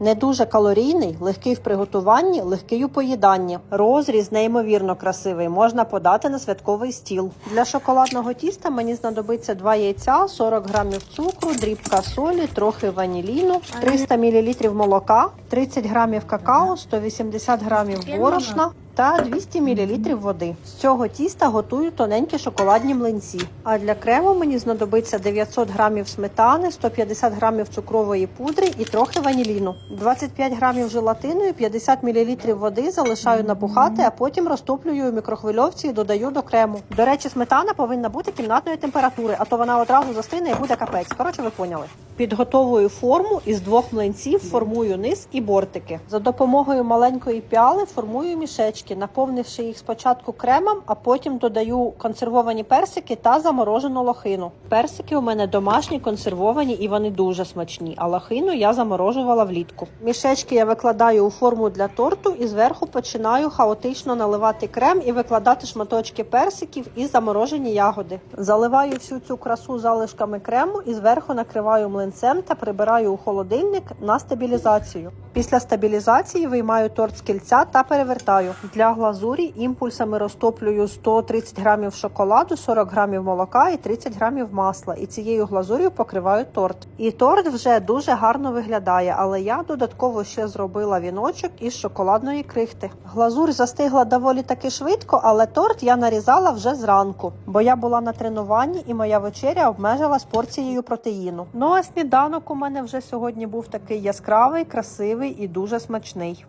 Не дуже калорійний, легкий в приготуванні, легкий у поїданні. Розріз неймовірно красивий. Можна подати на святковий стіл. Для шоколадного тіста мені знадобиться 2 яйця, 40 грамів цукру, дрібка солі, трохи ваніліну, 300 мл молока, 30 грамів какао, 180 грамів борошна та 200 мл води. З цього тіста готую тоненькі шоколадні млинці. А для крему мені знадобиться 900 грамів сметани, 150 грамів цукрової пудри і трохи ваніліну. 25 грамів желатину і 50 мл води залишаю набухати, а потім розтоплюю у мікрохвильовці і додаю до крему. До речі, сметана повинна бути кімнатної температури, а то вона одразу застине і буде капець. Коротше, ви поняли. Підготовую форму із двох млинців, формую низ і бортики. За допомогою маленької піали формую мішечки, наповнивши їх спочатку кремом, а потім додаю консервовані персики та заморожену лохину. Персики у мене домашні, консервовані і вони дуже смачні. А лохину я заморожувала влітку. Мішечки я викладаю у форму для торту і зверху починаю хаотично наливати крем і викладати шматочки персиків і заморожені ягоди. Заливаю всю цю красу залишками крему і зверху накриваю млинцем та прибираю у холодильник на стабілізацію. Після стабілізації виймаю торт з кільця та перевертаю. Для глазурі імпульсами розтоплюю 130 грамів шоколаду, 40 грамів молока і 30 грамів масла. І цією глазур'ю покриваю торт. І торт вже дуже гарно виглядає, але я додатково ще зробила віночок із шоколадної крихти. Глазурь застигла доволі таки швидко, але торт я нарізала вже зранку, бо я була на тренуванні і моя вечеря обмежилась порцією протеїну. Ну а сніданок у мене вже сьогодні був такий яскравий, красивий і дуже смачний.